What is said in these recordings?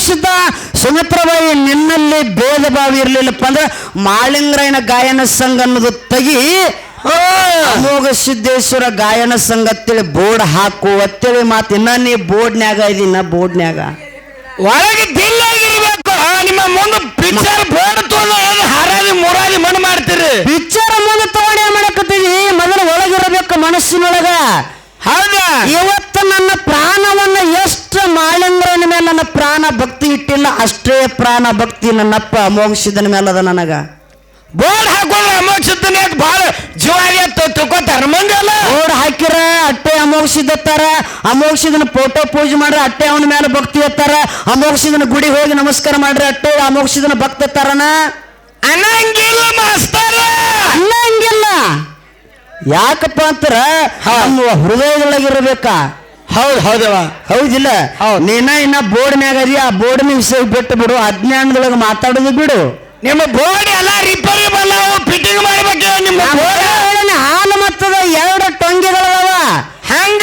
ಸಿದ್ಧ ಸುಮಿತ್ರಬಾಯಿ ನಿನ್ನಲ್ಲಿ ಭೇದ ಭಾವ ಇರಲಿಲ್ಲಪ್ಪ ಅಂದ್ರೆ ಮಾಳಿಂಗ್ರಾಯನ ಗಾಯನ ಸಂಘ ಅನ್ನೋದು ತೆಗಿ ಅಮೋಘ ಸಿದ್ದೇಶ್ವರ ಗಾಯನ ಸಂಘ ಅಂತೇಳಿ ಬೋರ್ಡ್ ಹಾಕು ಅತ್ತೇಳಿ ಮಾತು. ಇನ್ನ ನೀ ಬೋರ್ಡ್ನ್ಯಾಗ ಇದೀನ ಬೋರ್ಡ್ನ್ಯಾಗ. ಒಳಗೆ ದಿಲ್ಲಾಗಿರ್ಬೇಕು ಆ, ನಿಮ್ಮ ಮುಂದೆ ಪಿಕ್ಚರ್ ಬೋರ್ಡ್ ತೊಗೊಂಡು ಹಾರಾದಿ ಮುರಾದಿ ಮಣ್ಣು ಮಾಡ್ತೀರಿ. ಪಿಕ್ಚರ್ ಮುಂದೆ ತಗೊಂಡು ಏನ್ ಮಾಡಕತ್ತೀವಿ ಮೊದಲು ಒಳಗಿರಬೇಕು ಮನಸ್ಸಿನೊಳಗ. ಹೌದಾ? ಇವತ್ತು ನನ್ನ ಪ್ರಾಣವನ್ನ ಎಷ್ಟು ಮಾಳಿಂಗರನ ಮೇಲೆ ನನ್ನ ಪ್ರಾಣ ಭಕ್ತಿ ಇಟ್ಟಿಲ್ಲ ಅಷ್ಟೇ ಪ್ರಾಣ ಭಕ್ತಿ ನನ್ನಪ್ಪ ಅಮೋಘಸಿದನ ಮೇಲೆ ಅದ ನನಗ. ಬೋರ್ಡ್ ಹಾಕೊಂಡ್ರೆ ಅಮೋಕ್ಷತನೇ ಬಹಳ ಜೀವಾರಿ ತಿಳ್ಕೊತಾರ ಮಂಗಲ್ಲ ಬೋರ್ಡ್ ಹಾಕಿರ ಅಟ್ಟೆ ಅಮೋಘಸಿದತ್ತಾರ ಅಮೋಘಸಿದನ ಫೋಟೋ ಪೂಜೆ ಮಾಡ್ರೆ ಅಟ್ಟೆ ಅವನ ಮೇಲೆ ಭಕ್ತಿ ಎತ್ತಾರ ಅಮೋಘಸಿದನ ಗುಡಿ ಹೋಗಿ ನಮಸ್ಕಾರ ಮಾಡ್ರೆ ಅಟ್ಟೆ ಅಮೋಘಸಿದನ ಭಕ್ತ ಎತ್ತಾರನ? ಅನ್ನಂಗಿಲ್ಲ ಮಾಸ್ತರ ಅನ್ನಂಗಿಲ್ಲ ಯಾಕಪ್ಪ ಅಂತಾರ? ನಮ್ಮ ಹೌದ್ ಹೌದು ಹೌದವ ಹೌದಿಲ್ಲ? ನೀನ ಇನ್ನ ಬೋರ್ಡ್ ಮ್ಯಾಗ ಅದಿ ಆ ಬೋರ್ಡ್ನ ವಿಷಯ ಬಿಟ್ಟು ಬಿಡು ಅಜ್ಞಾನದೊಳಗೆ ಮಾತಾಡೋದು ಬಿಡು. ನಿಮ್ಮ ಬೋರ್ಡ್ ಎಲ್ಲ ರಿಪೇರಿ ಫಿಟ್ಟಿಂಗ್ ಮಾಡ್ಬೇಕು ನಿಮ್ಮ ಹಾಲು ಮತ್ತದ ಎರಡು ಟೊಂಗಿಗಳವ ಹಂಗ.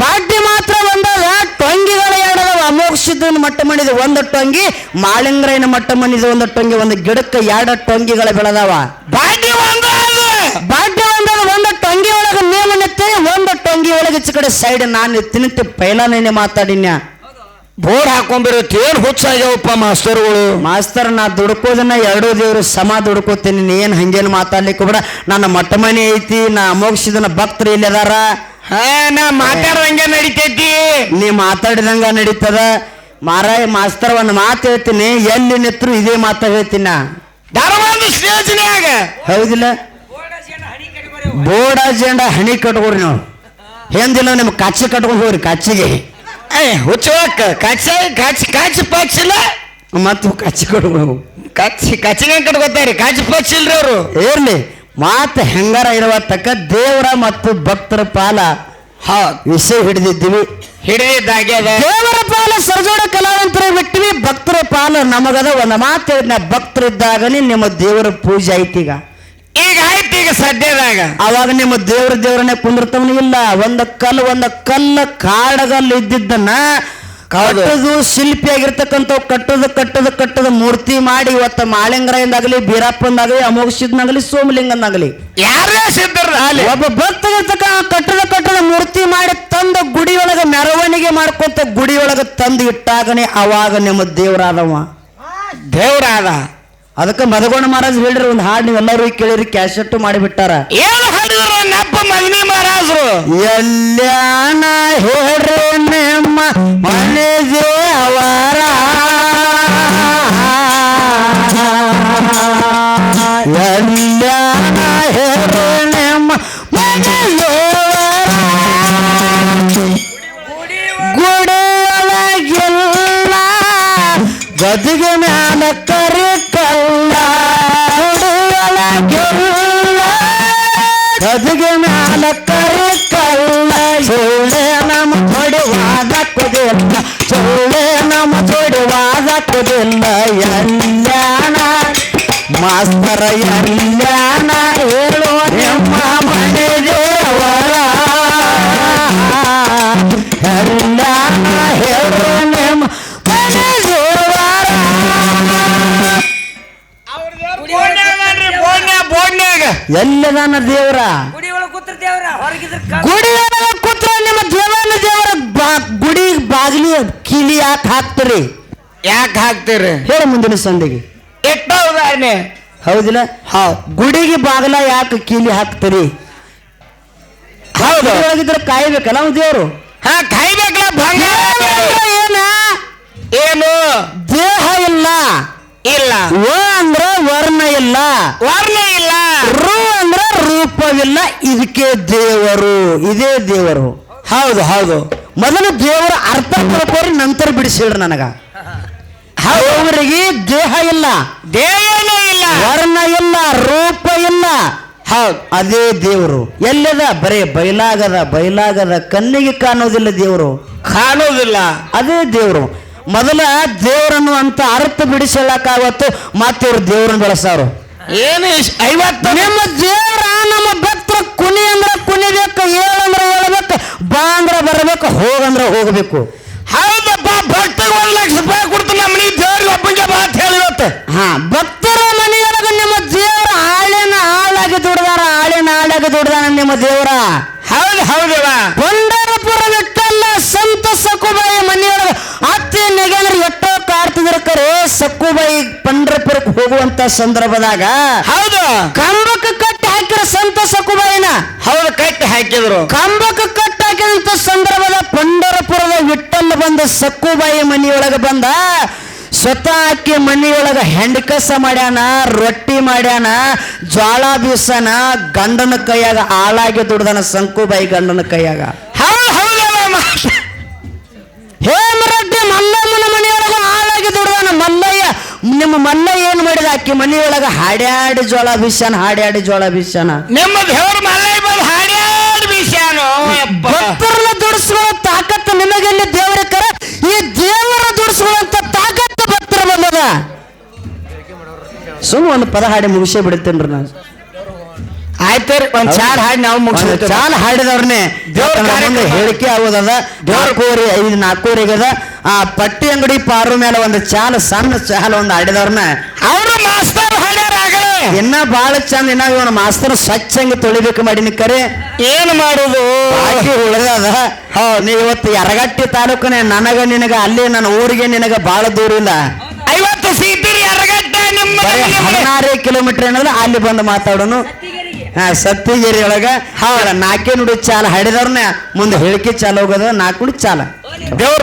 ಬಾಡ್ಡಿ ಮಾತ್ರ ಬಂದಾಗ ಟೊಂಗಿಗಳ ಎರಡದವ. ಅಮೋಕ್ಷಿದ ಮಟ್ಟ ಮಣಿದ ಒಂದು ಟೊಂಗಿ ಮಾಳಿಂಗ್ರೈನ ಮಟ್ಟ ಮಣಿದ ಒಂದು ಟೊಂಗಿ ಒಂದು ಗಿಡಕ್ಕೆ ಎರಡು ಟೊಂಗಿಗಳ ಬೆಳೆದವ. ಬಾಡಿ ಒಂದ ಅದು ಬಾಡ್ಡಿ ಒಂದದ ಒಂದು ಟೊಂಗಿ ಒಳಗೆ ನೇಮ ನಿತ್ತೆ ಟೊಂಗಿ ಒಳಗೆ ಈಚೆ ಕಡೆ ಸೈಡ್ ನಾನು ತಿನ್ನಿಟ್ಟು ಪೈಲಾನೇನೆ ಮಾತಾಡಿನ್ಯ. ಬೋರ್ಡ್ ಹಾಕೊಂಡ್ಬಿರುತ್ತೆ ಏನ್ ಹುಚ್ಚಾಗ್ಯಾವಪ್ಪ ಮಾಸ್ತರ್ಗಳು? ಮಾಸ್ತರ್ ನಾ ದುಡ್ಕೋದನ್ನ ಎರಡೂ ದೇವರು ಸಮ ದುಡ್ಕೋತೀನಿ ಏನು ಹಂಗೇನು ಮಾತಾಡ್ಲಿಕ್ಕೆ ಬಿಡ. ನನ್ನ ಮಠ ಮನೆ ಐತಿ ನಾ ಅಮೋಕ್ಷಿದನ ಭಕ್ತರು ಇಲ್ಲಿ ಅದಾರ? ಹಾ ನಾ ಮಾತಾಡ್ದಂಗೆ ನಡಿತೈತಿ. ನೀ ಮಾತಾಡಿದಂಗ ನಡೀತದ. ಮಾರಾಯ ಮಾಸ್ತರ್ ಒಂದು ಮಾತು ಹೇಳ್ತೀನಿ ಎಲ್ಲಿ ನಿತ್ರು ಇದೇ ಮಾತು ಹೇಳ್ತೀನಿ. ನಾ. ಧಾರವಾಡ ಸ್ಟೇಜ್ನ್ಯಾಗ. ಹೌದಿಲ್ಲ? ಬೋರ್ಡ್ ಅಜೆಂಡ ಹಣಿ ಕಟ್ಕೋರಿ ನಾವು. ಹಿಂದಿಲ್ಲ ನಿಮ್ಗೆ ಕಚ್ಚಿ ಕಟ್ಕೊಂಡು ಹೋಗ್ರಿ ಕಚ್ಚಿಗೆ ಏ ಹುಚ್ಚುವಕ್ಕ ಕಚ್ಚ ಕಾಚಿ ಕಚ್ ಪಚ್ಚಿಲ್ಲ ಮತ್ತು ಕಚ್ಚಿ ಕಟ್ಕೊಂಡು ಕಚ್ಚಿ ಕಚ್ಚಿಗೆ ಕಟ್ಕೋತಾರಿ? ಕಚ್ ಪಚ್ ಇಲ್ರಿ ಅವರು. ಇರ್ಲಿ. ಮಾತು ಹೆಂಗಾರ ಇರುವ ತಕ್ಕ ದೇವರ ಮತ್ತು ಭಕ್ತರ ಪಾಲ. ಹೌದ್ ವಿಷಯ ಹಿಡಿದಿದ್ದೀವಿ. ಹಿಡಿದಿದ್ದಾಗ್ಯದ. ದೇವರ ಪಾಲ ಸರ್ಜೋಡ ಕಲಾವಂತರ ಬಿಟ್ಟಿವಿ ಭಕ್ತರ ಪಾಲ. ನಮಗದ ಒಂದು ಮಾತು ಭಕ್ತರಿದ್ದಾಗನೇ ನಿಮ್ಮ ದೇವರ ಪೂಜೆ ಐತೀಗ. ಈಗ ಸದ್ಯದಾಗ ಅವಾಗ ನಿಮ್ಮ ದೇವ್ರ ದೇವ್ರನ್ನೇ ಕುಂದಿರ್ತವನು ಇಲ್ಲ. ಒಂದ ಕಲ್ಲು ಒಂದ ಕಲ್ಲ ಕಾಡಗಲ್ಲು ಇದ್ದಿದ್ದನ್ನ ಕಟ್ಟದು ಶಿಲ್ಪಿ ಆಗಿರ್ತಕ್ಕಂಥ ಕಟ್ಟದ ಕಟ್ಟದ ಕಟ್ಟದ ಮೂರ್ತಿ ಮಾಡಿ ಇವತ್ತ ಮಾಳಿಂಗರಾಯಿಂದಾಗಲಿ ಬೀರಪ್ಪಂದಾಗಲಿ ಅಮೋಘಿಸಿದ್ನಾಗಲಿ ಸೋಮಲಿಂಗನಾಗಲಿ. ಯಾರೇ ಸಿದ್ಧರ ಒಬ್ಬ ಭಕ್ತಗಿರ್ತಕ್ಕ ಕಟ್ಟದ ಕಟ್ಟದ ಮೂರ್ತಿ ಮಾಡಿ ತಂದ ಗುಡಿ ಒಳಗ ಮೆರವಣಿಗೆ ಮಾಡ್ಕೊಂತ ಗುಡಿ ಒಳಗ ತಂದು ಇಟ್ಟಾಗನೇ ಅವಾಗ ನಿಮ್ಮ ದೇವರಾದವ. ದೇವ್ರಾದ. ಅದಕ್ಕೆ ಮದಗೋಣ ಮಹಾರಾಜ್ ಹೇಳ್ರಿ ಒಂದು ಹಾಡು ನೀವೆಲ್ಲರೂ ಕೇಳಿರಿ ಕ್ಯಾಸೆಟ್ ಮಾಡಿಬಿಟ್ಟಾರ. ಏನು ಹಾಡಿದ್ರು ನಪ್ಪ ಮಗನಿ ಮಹಾರಾಜರು? ಎಲ್ಲಾನ ಹೇಳ್ರಿ ನಿಮ್ಮ ಮನೆ ದೇವರ ಎಲ್ಲಾನ ಹೇಳ್ರಿ ನಿಮ್ಮ ಮನೆ ಗುಡಿಯೊಳಗಿಲ್ಲ ಗದಿಗೆ ಮ್ಯಾಲ ಗದಿಗೆ ಮ್ಯಾಲ ಕರಿ ಕಲ್ಲ ಸುಳ್ಳೆ ನಮ್ಮ ಹೊಡಿವಾದ ಕುದಿಲ್ಲ ಸುಳ್ಳೆ ನಮ್ಮ ಹೊಡಿವಾದ ಕುದಿಲ್ಲ ಎಲ್ಲಾನ ಮಾಸ್ತರ ಎಲ್ಲಾನ ಹೇಳೋ ನಿಮ್ಮ ಎಲ್ಲದಾನ ದೇವರ? ಗುಡಿ ಕೂತ್ರ ನಿಮ್ಮ ದೇವನ ದೇವರ ಬಾ- ಗುಡಿ ಬಾಗಿಲಿ ಕೀಲಿ ಯಾಕೆ ಹಾಕ್ತೀರಿ? ಯಾಕೆ ಹಾಕ್ತೀರಿ? ಹೇಳ ಮುಂದಿನ ಸಂದಿಗೆ ಎಟ್ಟ ಉದಾಹರಣೆ. ಹೌದಿಲ್ಲ? ಗುಡಿಗೆ ಬಾಗಿಲ ಯಾಕೆ ಕೀಲಿ ಹಾಕ್ತೀರಿ? ಹೌದು. ಒಳಗಿದ್ರೆ ಕಾಯ್ಬೇಕಲ್ಲ ಅವ್ನು ದೇವರು? ಹಾ ಕಾಯ್ಬೇಕಲ್ಲ ಭಂಗ ಏನ? ಏನು? ದೇಹ ಇಲ್ಲ. ಇಲ್ಲ. ವ ಅಂದ್ರೆ ವರ್ಣ ಇಲ್ಲ. ವರ್ಣ ಇಲ್ಲ. ರೂಪವಿಲ್ಲ ಇದಕ್ಕೆ ದೇವರು ಇದೇ ದೇವರು. ಹೌದು ಹೌದು. ಮೊದಲು ದೇವರ ಅರ್ಥ ತಿಳ್ಕೊರಿ ನಂತರ ಬಿಡಿಸಿಡ್ರಿ ನನಗ. ಅವರಿಗೆ ದೇಹ ಇಲ್ಲ. ದೇವನೇ ಇಲ್ಲ. ವರ್ಣ ಇಲ್ಲ ರೂಪ ಇಲ್ಲ. ಹೌದು ಅದೇ ದೇವರು. ಎಲ್ಲದ? ಬರೇ ಬಯಲಾಗದ ಬಯಲಾಗದ ಕಣ್ಣಿಗೆ ಕಾಣೋದಿಲ್ಲ ದೇವರು. ಕಾಣೋದಿಲ್ಲ ಅದೇ ದೇವರು. ಮೊದಲ ದೇವರನ್ನು ಅಂತ ಅರ್ಥ ಬಿಡಿಸಲಕ್ಕಾಗತ್ತು ಮತ್ತೆ ಅವ್ರು ದೇವರನ್ನು ಬೆಳೆಸಾರು. ಏನು ಐವತ್ತು ನಿಮ್ಮ ದೇವ್ರ ನಮ್ಮ ಭಕ್ತರ ಕುನಿ ಅಂದ್ರೆ ಕುನಿಬೇಕು ಏಳಂದ್ರೆ ಏಳಬೇಕು ಬಾ ಅಂದ್ರೆ ಬರಬೇಕು ಹೋಗಂದ್ರೆ ಹೋಗಬೇಕು. ಹೌದಪ್ಪ ಭಕ್ತರಿಗೆ ಒಂದು ಲಕ್ಷ ರೂಪಾಯಿ ಕೊಡ್ತು ನಮ್ಮ ಮನೆ ದೇವ್ರಿಗೆ ಒಬ್ಬನಿಗೆ ಬಾ ಅಂತ ಹೇಳಿವತ್ತೆ ಹಾ ಭಕ್ತರ ಮನೆಯೊಳಗೆ ನಿಮ್ಮ ದೇವ್ರ ಆಳಿನ ಆಳಾಗಿ ದುಡ್ದಾರ ಆಳಿನ ಆಳಾಗಿ ದುಡ್ದಾನ ನಿಮ್ಮ ದೇವ್ರ. ಹೋಗುವಂತ ಸಂದರ್ಭದಾಗ ಹೌದು. ಕಂಬಕ್ಕೆ ಕಟ್ಟಿ ಹಾಕಿರ ಸಂತ ಸಕುಬಾಯಿನ ಹೌದು ಕಟ್ಟಿ ಹಾಕಿದ್ರು. ಕಂಬಕ್ಕೆ ಕಟ್ಟಿ ಹಾಕಿದಂತ ಸಂದರ್ಭದ ಪಂಡರಪುರದ ವಿಠ್ಠಲ್ ಬಂದ ಸಕ್ಕುಬಾಯಿ ಮನೆಯೊಳಗೆ ಬಂದ ಸ್ವತಃ ಆಕೆ ಮನೆಯೊಳಗ ಹೆಂಡಕಸ ಮಾಡ್ಯಾನ ರೊಟ್ಟಿ ಮಾಡ್ಯಾನ ಜ್ವಾಳ ಬೀಸನ ಗಂಡನ ಕೈಯಾಗ ಆಳಾಗಿ ದುಡ್ದನ ಸಂಕುಬಾಯಿ ಗಂಡನ ಕೈಯಾಗ. ನಿಮ್ಮ ಮಲ್ಲ ಏನ್ ಮಾಡಿದ ಆಕಿ ಮನೆಯೊಳಗ ಹಾಡ್ಯಾಡಿ ಜೋಳ ಬೀಸ್ಯಾನ ಹಾಡ್ಯಾಡಿ ಜೋಳ ಬೀಸ್ಯಾನ? ನಿಮ್ಮ ದೇವರ ಮಲ್ಲಯ್ಯ ಬಂದು ಹಾಡ್ಯಾಡ್ ಬೀಸ್ಯಾನು ಭಕ್ತರನ್ನ ದುಡಿಸ್ಕೊಳ್ಳೋ ತಾಕತ್ತು ನಿಮಗೆಲ್ಲಿ ದೇವರ ಕರ? ಈ ದೇವರ ದುಡಿಸ್ಕೊಳ್ಳುವಂತ ತಾಕತ್ತು ಭಕ್ತರ ಬಂದದ ಸುಮ್ ಒಂದು ಪದ ಹಾಡಿ ಮುಗಿಸೇ ಬಿಡ್ತೇನ್ರಿ ನಾನು. ಆಯ್ತು ಒಂದ್ ಚಾರ್ ಹಾಡಿ ನಾವು ಮುಗಿಸ್ ಚಾಲ್ ಹಾಡಿದವ್ರನ್ನೇ ದೇವ್ರ ದೇವ್ರ. ಹೇಳಿಕೆ ಆಗೋದದ ನಾಲ್ಕೂವರೆ ಐದು ನಾಲ್ಕೂವರೆಗದ ಆ ಪಟ್ಟಿ ಅಂಗಡಿ ಪಾರು ಮೇಲೆ ಒಂದು ಚಾಲ ಸಣ್ಣ ಚಾಲ ಒಂದು ಹಾಡಿದವ್ರನ್ನ ಅವರು ಮಾಸ್ತರ್ ಇನ್ನ ಬಾಳ ಚಂದ ಇನ್ನ ಇವನ ಮಾಸ್ತರ್ ಸ್ವಚ್ಛ ಹಂಗೆ ತೊಳಿಬೇಕು ಮಾಡಿನ ಕರೆ. ಏನ್ ಮಾಡುದು? ಬಾಕಿ ಉಳಿದದ. ನೀ ಇವತ್ತು ಯರಗಟ್ಟಿ ತಾಲೂಕನೆ ನನಗ ನಿನಗ ಅಲ್ಲಿ ನನ್ನ ಊರಿಗೆ ನಿನಗ ಬಾಳ ದೂರ ಇಲ್ಲ. ಐವತ್ತು ಸೀಟಿರಿ ಯರಗಟ್ಟೆ ನಿಮ್ಮ ಹದಿನಾರೇ ಕಿಲೋಮೀಟರ್ ಏನಲ್ಲ ಅಲ್ಲಿ ಬಂದು ಮಾತಾಡೋನು. ಹಾ ಸತ್ತಿಗೇರಿ ಒಳಗ. ಹೌದ ನಾಲ್ಕೇ ನುಡಿ ಚಾಲ ಹಡಿದವ್ರನ್ನ ಮುಂದೆ ಹೇಳಿಕೆ ಚಾಲ ಹೋಗೋದ ನಾಲ್ಕು ನುಡಿ ಚಾಲ. ದೇವ್ರ